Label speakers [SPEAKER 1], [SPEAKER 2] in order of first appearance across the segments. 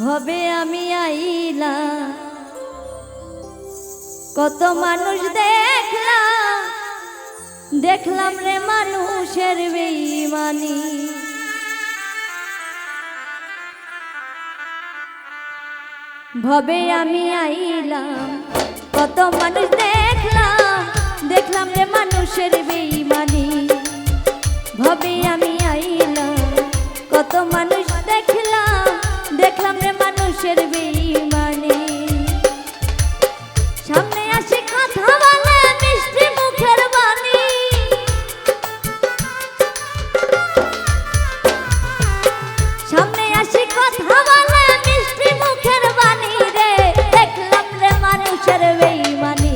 [SPEAKER 1] ভবে আমি আইলা কত মানুষ দেখলাম। দেখলাম রে মানুষের বেইমানি। ভবে আমি আইলাম। কত মানুষ দেখলাম। দেখলাম রে মানুষের বেইমানি। ভবে আমি আইলাম। কত মানুষ দেখলাম। দেখলাম রে মানুষের বেইমানি। সামনে আসে কথা বলে মিষ্টি মুখের বাণী। সামনে আসে কথা বলে মিষ্টি মুখের বাণী রে, দেখলাম রে মানুষের বেইমানি।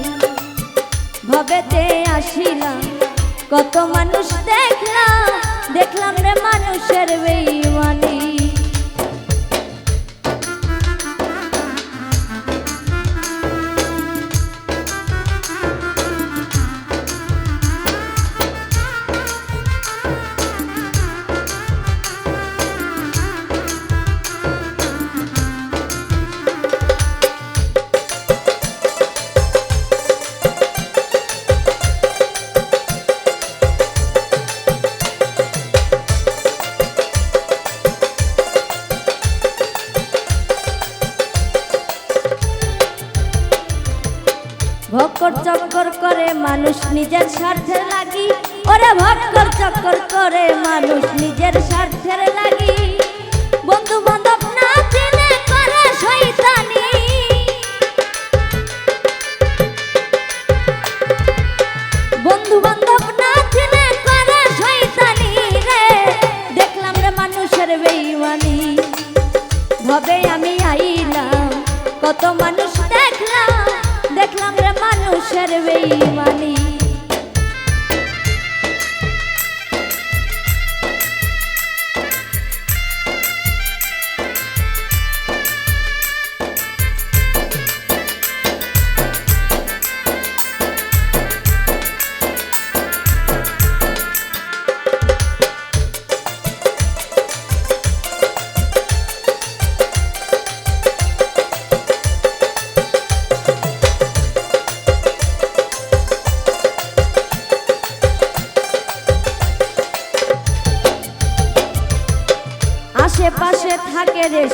[SPEAKER 1] ভবেতে আসিলাম, কত মানুষ দেখলাম দেখলাম রে মানুষের বেইমানি। ভক্কর চক্কর করে মানুষ নিজের স্বার্থের লাগি। ওরে ভক্কর চক্কর করে মানুষ নিজের স্বার্থের লাগি। বন্ধু বান্ধব না চিনে করে শয়তানি। বন্ধু বান্ধব না চিনে করে শয়তানি রে। দেখলাম রে মানুষের বেইমানি ভবে আমি আইলাম, কত মানুষ দেখলাম। দেখলাম রে মানুষের বেইমানি।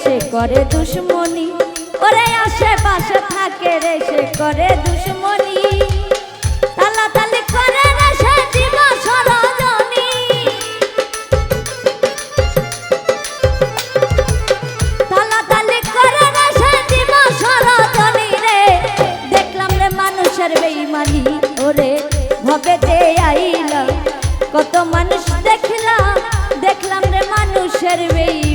[SPEAKER 1] সে করে দুশ্মনী। ওরে আশেপাশে থাকে রে, সে করে দুশ্মনী। দেখলাম রে মানুষের ওরে কত মানুষ দেখলাম দেখলাম রে মানুষের বেইমানি।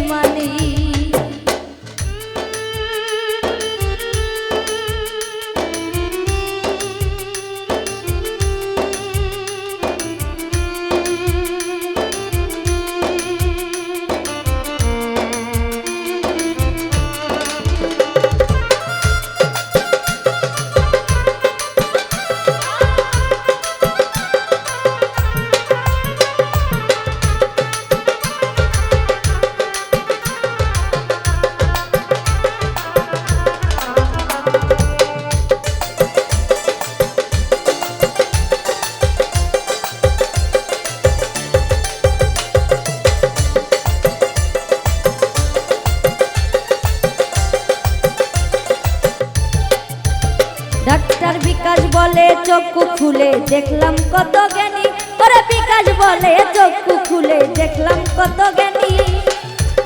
[SPEAKER 1] বলে চক্ষু খুলে দেখলাম কত জ্ঞানী। ওরে বিকাশ বলে চক্ষু খুলে দেখলাম কত জ্ঞানী।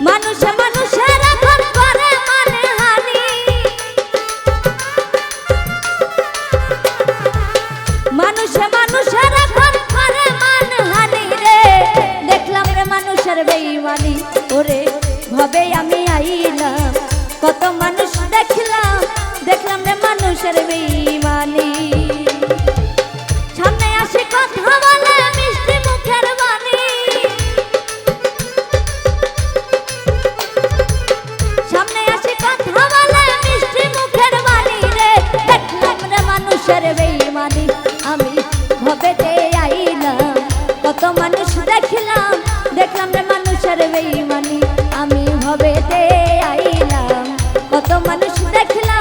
[SPEAKER 1] মানুষে এখন মানে এখন মান মানুষের ভবে আমি আইলাম। কত দেখলাম